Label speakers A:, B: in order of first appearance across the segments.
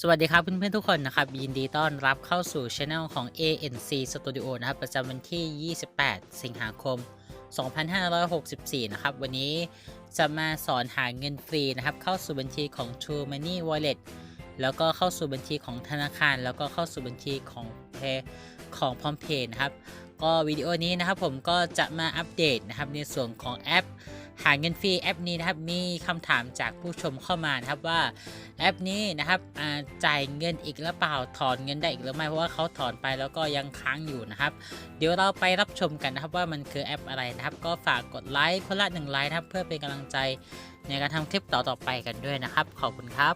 A: สวัสดีครับเพื่อนๆทุกคนนะครับ ยินดีต้อนรับเข้าสู่ช anel ของ ANC Studio นะครับ ประจำวันที่ 28 สิงหาคม 2564 นะครับ วันนี้จะมาสอนหาเงินฟรีนะครับ เข้าสู่บัญชีของ True Money Wallet แล้วก็เข้าสู่บัญชีของธนาคาร แล้วก็เข้าสู่บัญชีของ Pay ของ p r o m p a y นะครับ ก็วิดีโอนี้นะครับผมก็จะมาอัปเดตนะครับในส่วนของแอป หาเงินฟรีแอปนี้นะครับมีคำถามจากผู้ชมเข้ามานะครับว่าแอปนี้นะครับจ่ายเงินอีกหรือเปล่าถอนเงินได้อีกหรือไม่เพราะว่าเขาถอนไปแล้วก็ยังค้างอยู่นะครับ เดี๋ยวเราไปรับชมกันนะครับว่ามันคือแอปอะไรนะครับ ก็ฝากกดไลค์คนละหนึ่งไลค์นะครับเพื่อเป็นกำลังใจในการทำคลิปต่อๆไปกันด้วยนะครับ ขอบคุณครับ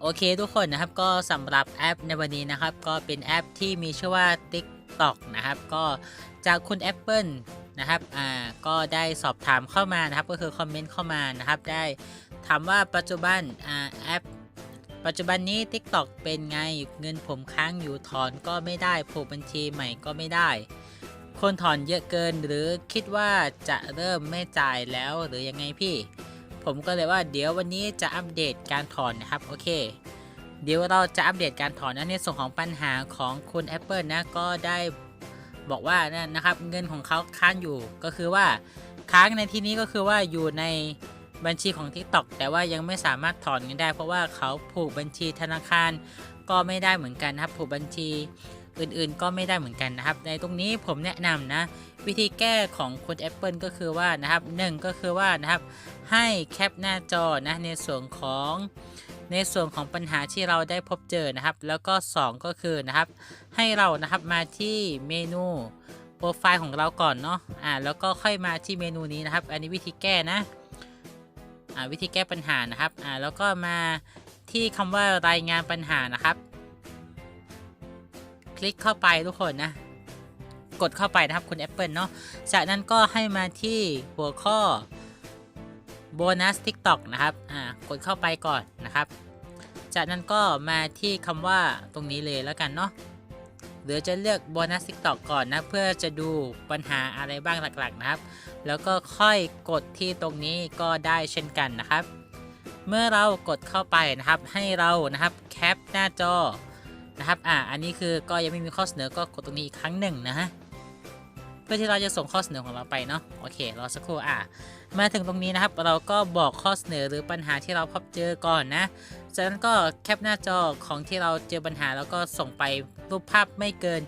A: โอเคทุกคนนะครับก็สำหรับแอปในวันนี้นะครับ ก็เป็นแอปที่มีชื่อว่า TikTok นะครับ ก็จากคุณ Apple นะครับอ่าก็ได้สอบถามเข้ามานะครับก็คือคอมเมนต์เข้ามานะครับได้ถามว่าปัจจุบันอ่าแอปปัจจุบันนี้ TikTok เป็นไงเงินผมค้างอยู่ถอนก็ไม่ได้ผูกบัญชีใหม่ก็ไม่ได้ คนถอนเยอะเกินหรือคิดว่าจะเริ่มไม่จ่ายแล้วหรือยังไงพี่ ผมก็เลยว่าเดี๋ยววันนี้จะอัปเดตการถอนนะครับโอเค เดี๋ยวเราจะอัปเดตการถอนนะในส่วนของปัญหาของคุณ Apple นะก็ได้ บอกว่านะนะครับเงินของเขาค้างอยู่ก็คือว่าค้างในที่นี้ก็คือว่าอยู่ในบัญชีของ TikTok แต่ว่ายังไม่สามารถถอนเงินได้ เพราะว่าเขาผูกบัญชีธนาคารก็ไม่ได้เหมือนกันนะครับ ผูกบัญชีอื่นๆ ก็ไม่ได้เหมือนกันนะครับ ในตรงนี้ผมแนะนำนะ วิธีแก้ของคุณ Apple ก็คือว่านะครับหนึ่งก็คือว่านะครับให้แคปหน้าจอนะในส่วนของ ในส่วนของปัญหาที่เราได้พบเจอนะครับ แล้วก็ 2 ก็คือนะครับ ให้เรานะครับมาที่เมนูโปรไฟล์ของเราก่อนเนาะอ่าแล้วก็ค่อยมาที่เมนูนี้นะครับ อันนี้วิธีแก้นะอ่าวิธีแก้ปัญหานะครับอ่าแล้วก็มาที่คำว่ารายงานปัญหานะครับ คลิกเข้าไปทุกคนนะกดเข้าไปนะครับคุณ Apple เนาะจากนั้นก็ให้มาที่หัวข้อ โบนัส TikTok นะครับ อ่า กดเข้าไปก่อนนะครับ จากนั้นก็มาที่คำว่าตรงนี้เลยแล้วกันเนาะหรือจะเลือกโบนัส TikTok ก่อนนะ เพื่อจะดูปัญหาอะไรบ้างหลักๆนะครับ แล้วก็ค่อยกดที่ตรงนี้ก็ได้เช่นกันนะครับ เมื่อเรากดเข้าไปนะครับ ให้เรานะครับแคปหน้าจอนะครับ อ่า อันนี้คือก็ยังไม่มีข้อเสนอก็กดตรงนี้อีกครั้งหนึ่งนะฮะ เพื่อที่เราจะส่งข้อเสนอของเราไปเนาะ โอเค รอสักครู่ อะ มาถึงตรงนี้นะครับ เราก็บอกข้อเสนอหรือปัญหาที่เราพบเจอก่อนนะ จากนั้นก็แคปหน้าจอของที่เราเจอปัญหาแล้วก็ส่งไปรูปภาพไม่เกิน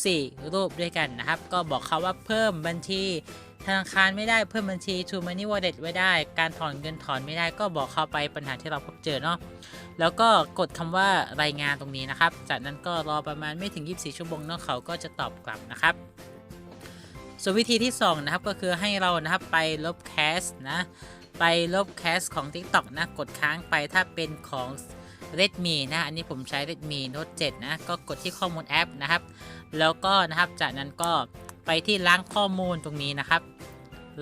A: 4 รูปด้วยกันนะครับ ก็บอกเขาว่าเพิ่มบัญชีธนาคารไม่ได้เพิ่มบัญชี True Money Wallet ไว้ได้ การถอนเงินถอนไม่ได้ก็บอกเขาไปปัญหาที่เราพบเจอเนาะแล้วก็กดคำว่ารายงานตรงนี้นะครับ จากนั้นก็รอประมาณไม่ถึง 24 ชั่วโมงเนาะเขาก็จะตอบกลับนะครับ ส่วนวิธีที่2นะครับก็คือให้เรานะครับไปลบแคสนะไปลบแคสของ TikTok นะกดค้างไปถ้าเป็นของ Redmi นะอันนี้ผมใช้ Redmi Note 7 นะก็กดที่ข้อมูลแอปนะครับ แล้วก็นะครับจากนั้นก็ไปที่ล้างข้อมูลตรงนี้นะครับ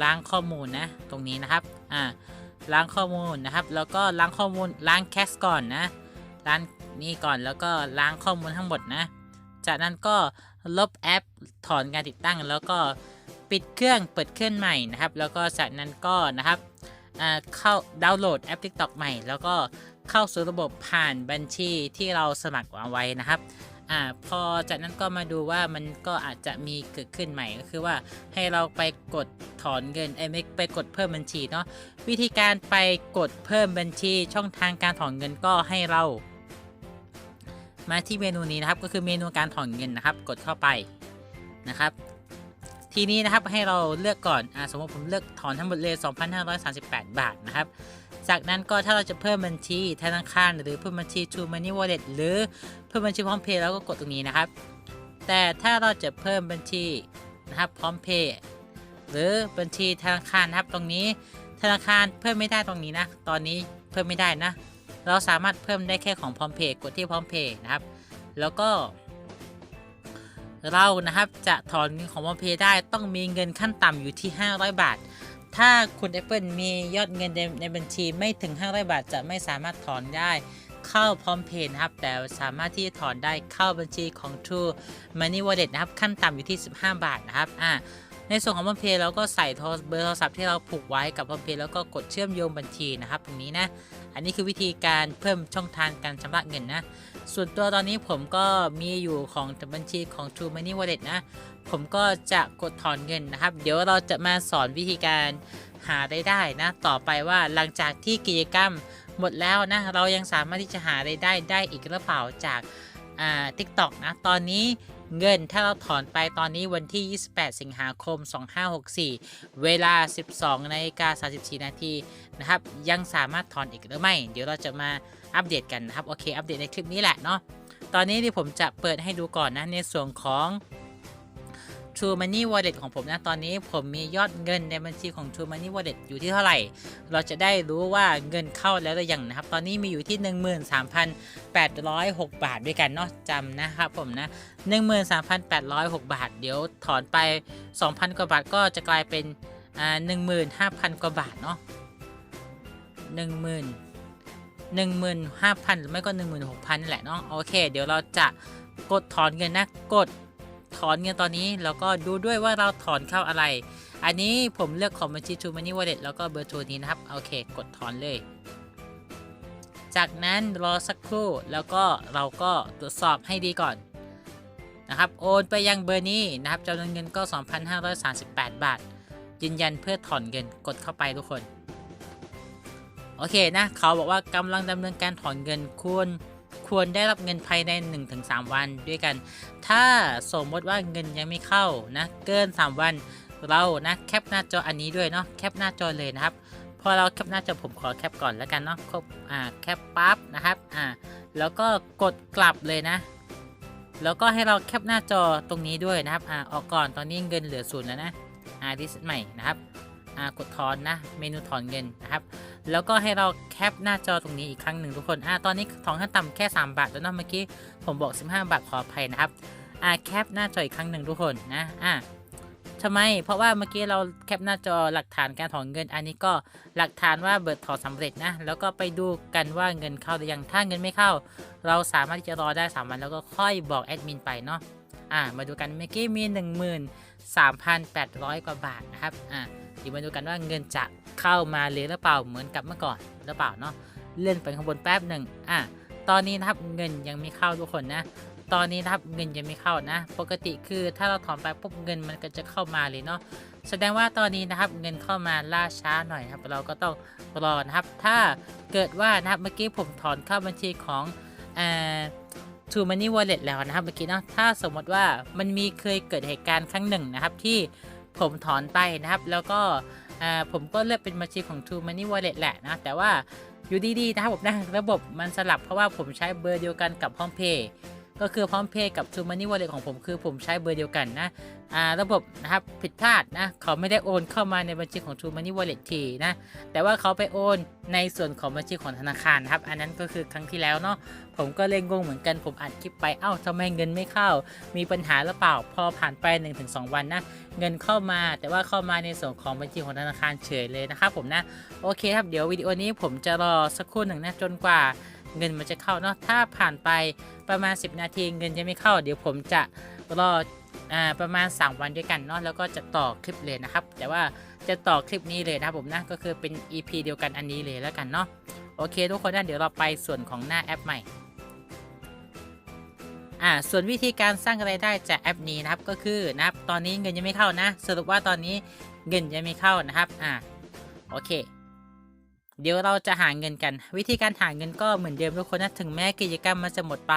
A: ล้างข้อมูลนะตรงนี้นะครับอ่าล้างข้อมูลนะครับ แล้วก็ล้างข้อมูลล้างแคสก่อนนะล้างนี่ก่อนแล้วก็ล้างข้อมูลทั้งหมดนะ จากนั้นก็ ลบแอป ถอนการติดตั้ง แล้วก็ปิดเครื่องเปิดเครื่องใหม่นะครับ แล้วก็จากนั้นก็นะครับเข้าดาวน์โหลดแอป TikTok ใหม่ แล้วก็เข้าสู่ระบบผ่านบัญชีที่เราสมัครเอาไว้นะครับอพอจากนั้นก็มาดูว่ามันก็อาจจะมีเกิดขึ้นใหม่ก็คือว่าให้เราไปกดถอนเงินไอ้ไม่ไปกดเพิ่มบัญชีเนาะวิธีการไปกดเพิ่มบัญชีช่องทางการถอนเงินก็ให้เรา มาที่เมนูนี้นะครับก็คือเมนูการถอนเงินนะครับ กดเข้าไปนะครับ ทีนี้นะครับให้เราเลือกก่อนอสมมติผมเลือกถอนทั้งหมดเลย2,538 บาทนะครับ จากนั้นก็ถ้าเราจะเพิ่มบัญชีธนาคารหรือเพิ่มบัญชี True Money Wallet หรือเพิ่มบัญชีพร้อมเพย์แล้วก็กดตรงนี้นะครับ แต่ถ้าเราจะเพิ่มบัญชีนะครับพร้อมเพย์หรือบัญชีธนาคารนะครับตรงนี้ธนาคารเพิ่มไม่ได้ตรงนี้นะ ตอนนี้เพิ่มไม่ได้นะ เราสามารถเพิ่มได้แค่ของพร้อมเพย์กดที่พร้อมเพย์นะครับ แล้วก็ เรานะครับจะถอนเงินของพร้อมเพย์ได้ต้องมีเงินขั้นต่ำอยู่ที่ 500 บาท ถ้าคุณ Apple มียอดเงินในในบัญชีไม่ถึง 500 บาท จะไม่สามารถถอนได้เข้าพร้อมเพย์นะครับ แต่สามารถที่จะถอนได้เข้าบัญชีของ True Money Wallet นะครับ ขั้นต่ำอยู่ที่ 15 บาทนะครับอ่าในส่วนของพร้อมเพย์เราก็ใส่เบอร์โทรศัพท์ที่เราผูกไว้กับพร้อมเพย์แล้วก็กดเชื่อมโยงบัญชีนะครับ ตรงนี้นะ อันนี้คือวิธีการเพิ่มช่องทางการชำระเงินนะ ส่วนตัวตอนนี้ผมก็มีอยู่ของบัญชีของ True Money Wallet นะ ผมก็จะกดถอนเงินนะครับ เดี๋ยวเราจะมาสอนวิธีการหาได้ได้นะ ต่อไปว่าหลังจากที่กิจกรรมหมดแล้วนะ เรายังสามารถที่จะหาได้ได้ได้อีกหรือเปล่าจากอ่า TikTok นะ ตอนนี้ เงินถ้าเราถอนไปตอนนี้วันที่ 28 สิงหาคม 2564 เวลา 12นาฬิกา34 นาทีนะครับ ยังสามารถถอนอีกหรือไม่ เดี๋ยวเราจะมาอัปเดตกันนะครับ โอเค อัปเดตในคลิปนี้แหละเนาะ ตอนนี้ที่ผมจะเปิดให้ดูก่อนนะในส่วนของ True Money Wallet ของผมนะตอนนี้ผมมียอดเงินในบัญชีของ True Money Wallet อยู่ที่เท่าไหร่ เราจะได้รู้ว่าเงินเข้าแล้วหรือยังนะครับ ตอนนี้มีอยู่ที่ 13,806 บาทด้วยกันเนาะจำนะครับผมนะ 13,806 บาท เดี๋ยวถอนไป 2,000 กว่าบาทก็จะกลายเป็นอ่า15,000 กว่าบาทเนาะ10,000 15,000 หรือไม่ก็ 16,000นั่นแหละเนาะโอเค เดี๋ยวเราจะกดถอนเงินนะกด ถอนเงินตอนนี้ แล้วก็ดูด้วยว่าเราถอนเข้าอะไร อันนี้ผมเลือกของบัญชี True Money Wallet แล้วก็เบอร์โทรนี้นะครับ โอเค กดถอนเลย จากนั้นรอสักครู่ แล้วก็เราก็ตรวจสอบให้ดีก่อนนะครับ โอนไปยังเบอร์นี้นะครับจำนวนเงินก็ 2,538 บาท ยืนยันเพื่อถอนเงิน กดเข้าไปทุกคน โอเคนะ เขาบอกว่ากำลังดำเนินการถอนเงินควร ควรได้รับเงินภายใน 1-3 วันด้วยกัน ถ้าสมมติว่าเงินยังไม่เข้านะเกิน 3 วันเรานะแคปหน้าจออันนี้ด้วยเนาะแคปหน้าจอเลยนะครับพอเราแคปหน้าจอผมขอแคปก่อนแล้วกันเนาะครบอ่าแคปปั๊บนะครับอ่าแล้วก็กดกลับเลยนะ แล้วก็ให้เราแคปหน้าจอตรงนี้ด้วยนะครับอ่าออกก่อนตอนนี้เงินเหลือศูนย์แล้วนะอ่าดิสใหม่นะครับอ่ากดถอนนะเมนูถอนเงินนะครับ แล้วก็ให้เราแคปหน้าจอตรงนี้อีกครั้งหนึ่งทุกคนอ่าตอนนี้ถอนขั้นต่ำแค่ 3 บาทแล้วเนาะเมื่อกี้ผมบอก 15 บาทขออภัยนะครับอ่าแคปหน้าจออีกครั้งหนึ่งทุกคนนะอ่าทำไม เพราะว่าเมื่อกี้เราแคปหน้าจอหลักฐานการถอนเงิน อันนี้ก็หลักฐานว่าเบิดถอนสำเร็จนะ แล้วก็ไปดูกันว่าเงินเข้าหรือยัง ถ้าเงินไม่เข้า เราสามารถที่จะรอได้ 3 วันแล้วก็ค่อยบอกแอดมินไปเนาะ อ่ามาดูกันเมื่อกี้มี 13,800 กว่าบาทนะครับอ่าเดี๋ยวมาดูกันว่าเงินจะเข้ามาเลยหรือเปล่าเหมือนกับเมื่อก่อนหรือเปล่าเนาะเลื่อนไปข้างบนแป๊บหนึ่งอะตอนนี้นะครับเงินยังไม่เข้าทุกคนนะ ตอนนี้นะครับเงินยังไม่เข้านะ ปกติคือถ้าเราถอนไปปุ๊บเงินมันก็จะเข้ามาเลยเนาะแสดงว่าตอนนี้นะครับเงินเข้ามาล่าช้าหน่อยครับ เราก็ต้องรอนะครับ ถ้าเกิดว่านะครับเมื่อกี้ผมถอนเข้าบัญชีของอ่า True Money Wallet แล้วนะครับเมื่อกี้เนาะถ้าสมมติว่ามันมีเคยเกิดเหตุการณ์ครั้งหนึ่งนะครับที่ผมถอนไปนะครับ แล้วก็ผมก็เลือกเป็นบัญชีของ True Money Wallet แหละนะแต่ว่าอยู่ดีๆนะครับผมนะระบบมันสลับเพราะว่าผมใช้เบอร์เดียวกันกับพร้อมเพย์ ก็คือพร้อมเพย์กับ True Money Wallet ของผมคือผมใช้เบอร์เดียวกันนะอ่าระบบนะครับผิดพลาดนะเขาไม่ได้โอนเข้ามาในบัญชีของ True Money Wallet ทีนะแต่ว่าเขาไปโอนในส่วนของบัญชีของธนาคารนะครับอันนั้นก็คือครั้งที่แล้วเนาะผมก็เลยงงเหมือนกันผมอัดคลิปไปเอ้าทำไมเงินไม่เข้า มีปัญหาหรือเปล่าพอผ่านไป 1-2 วันนะเงินเข้ามาแต่ว่าเข้ามาในส่วนของบัญชีของธนาคารเฉยเลยนะครับผมนะโอเคครับเดี๋ยววิดีโอนี้ผมจะรอสักครู่หนึ่งนะจนกว่า เงินมันจะเข้าเนาะถ้าผ่านไปประมาณ 10 นาทีเงินจะไม่เข้า เดี๋ยวผมจะรอประมาณ 3 วันด้วยกันเนาะแล้วก็จะต่อคลิปเลยนะครับ แต่ว่าจะต่อคลิปนี้เลยนะครับผมนะก็คือเป็น EP เดียวกันอันนี้เลยแล้วกันเนาะโอเค ทุกคนนะเดี๋ยวเราไปส่วนของหน้าแอปใหม่อ่าส่วนวิธีการสร้างรายได้จากแอปนี้นะครับก็คือนะครับตอนนี้เงินยังไม่เข้านะ สรุปว่าตอนนี้เงินยังไม่เข้านะครับอ่าโอเค เดี๋ยวเราจะหาเงินกัน วิธีการหาเงินก็เหมือนเดิมทุกคนนะถึงแม้กิจกรรมมันจะหมดไป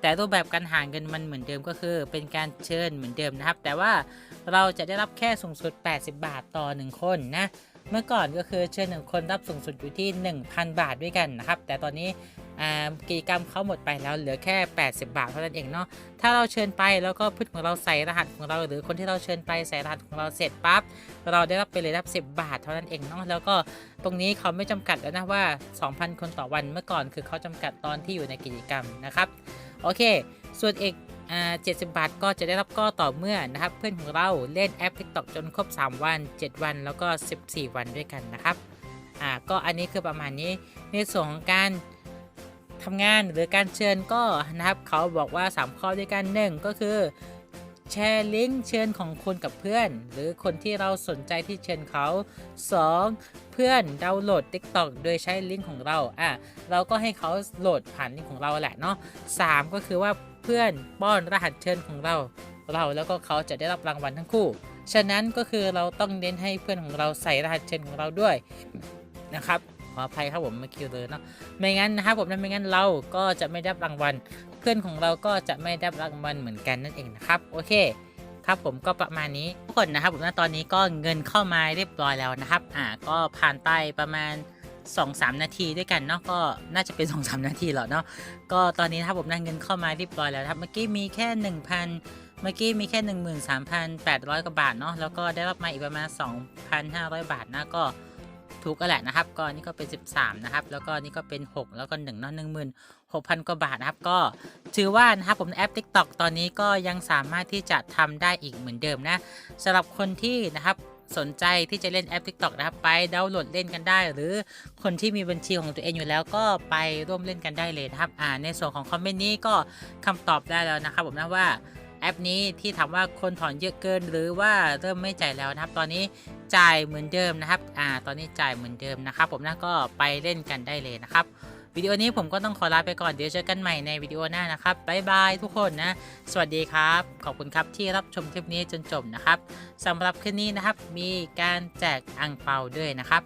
A: แต่รูปแบบการหาเงินมันเหมือนเดิมก็คือ เป็นการเชิญเหมือนเดิมนะครับ แต่ว่าเราจะได้รับแค่สูงสุด 80 บาทต่อ 1 คนนะเมื่อก่อนก็คือเชิญหนึ่งคนรับสูงสุดอยู่ที่ 1,000 บาทด้วยกันนะครับ แต่ตอนนี้ กิจกรรมเขาหมดไปแล้วเหลือแค่ 80 บาทเท่านั้นเองเนาะถ้าเราเชิญไปแล้วก็พืชของเราใส่รหัสของเรา หรือคนที่เราเชิญไปใส่รหัสของเราเสร็จปั๊บเราได้รับไปเลยรับ 10 บาทเท่านั้นเองเนาะแล้วก็ตรงนี้เขาไม่จำกัดแล้วนะว่า 2,000 คนต่อวันเมื่อก่อนคือเขาจำกัดตอนที่อยู่ในกิจกรรมนะครับโอเค ส่วนอีกอ่า70บาทก็จะได้รับก็ต่อเมื่อนะครับ เพื่อนของเราเล่นแอป TikTok จนครบ 3 วัน 7 วันแล้วก็ 14 วันด้วยกันนะครับ อ่าก็อันนี้คือประมาณนี้ในส่วนของการ ทำงานหรือการเชิญก็นะครับเขาบอกว่า 3 ข้อด้วยกันหนึ่งก็คือแชร์ลิงก์เชิญของคุณกับเพื่อน หรือคนที่เราสนใจที่เชิญเขา 2. เพื่อนดาวน์โหลด TikTok โดยใช้ลิงก์ของเราอะเราก็ให้เขาโหลดผ่านลิงก์ของเราแหละเนาะ 3 ก็คือว่าเพื่อนป้อนรหัสเชิญของเรา เราแล้วก็เขาจะได้รับรางวัลทั้งคู่ ฉะนั้นก็คือเราต้องเน้นให้เพื่อนของเราใส่รหัสเชิญของเราด้วยนะครับ ออภัยครับผมมื่อกี้เลยเนาะไม่งั้นนะครับผมนะไม่งั้นเราก็จะไม่ได้รางวัล เพื่อนของเราก็จะไม่ได้รางวัลเหมือนกันนั่นเองนะครับโอเคครับผมก็ประมาณนี้ทุกคนนะครับผมตอนนี้ก็เงินเข้ามาเรียบร้อยแล้วนะครับอ่าก็ผ่านไปประมาณ 2-3 นาทีด้วยกันเนาะก็น่าจะเป็น 2-3 นาทีหรอกเนาะก็ตอนนี้นะครับผมนะเงินเข้ามาเรียบร้อยแล้วครับเมื่อกี้มีแค่ 1,000 เมื่อกี้มีแค่ 13,800กว่าบาทเนาะแล้วก็ได้รับมาอีกประมาณ 2,500 บาทนะก็ ถูกก็แหละนะครับ ก็นี่ก็เป็น 13 นะครับ แล้วก็นี่ก็เป็น 6 แล้วก็1เนาะ16,000กพันกว่าบาทนะครับ ก็ถือว่านะครับผมแอป TikTok ตอนนี้ก็ยังสามารถที่จะทำได้อีกเหมือนเดิมนะสำหรับคนที่นะครับสนใจที่จะเล่นแอป TikTok นะครับ ไปดาวน์โหลดเล่นกันได้ หรือคนที่มีบัญชีของตัวเองอยู่แล้วก็ไปร่วมเล่นกันได้เลยนะครับอ่าในส่วนของคอมเมนต์นี้ก็คำตอบได้แล้วนะครับผมนะว่า แอปนี้ที่ถามว่าคนถอนเยอะเกินหรือว่าเริ่มไม่จ่ายแล้วนะครับ ตอนนี้จ่ายเหมือนเดิมนะครับ อ่า ตอนนี้จ่ายเหมือนเดิมนะครับ ผมนะก็ไปเล่นกันได้เลยนะครับวิดีโอนี้ผมก็ต้องขอลาไปก่อนเดี๋ยวเจอกันใหม่ในวิดีโอหน้านะครับบ๊ายบายทุกคนนะ สวัสดีครับ ขอบคุณครับที่รับชมคลิปนี้จนจบนะครับสำหรับคืนนี้นะครับ มีการแจกอ่างเปาด้วยนะครับ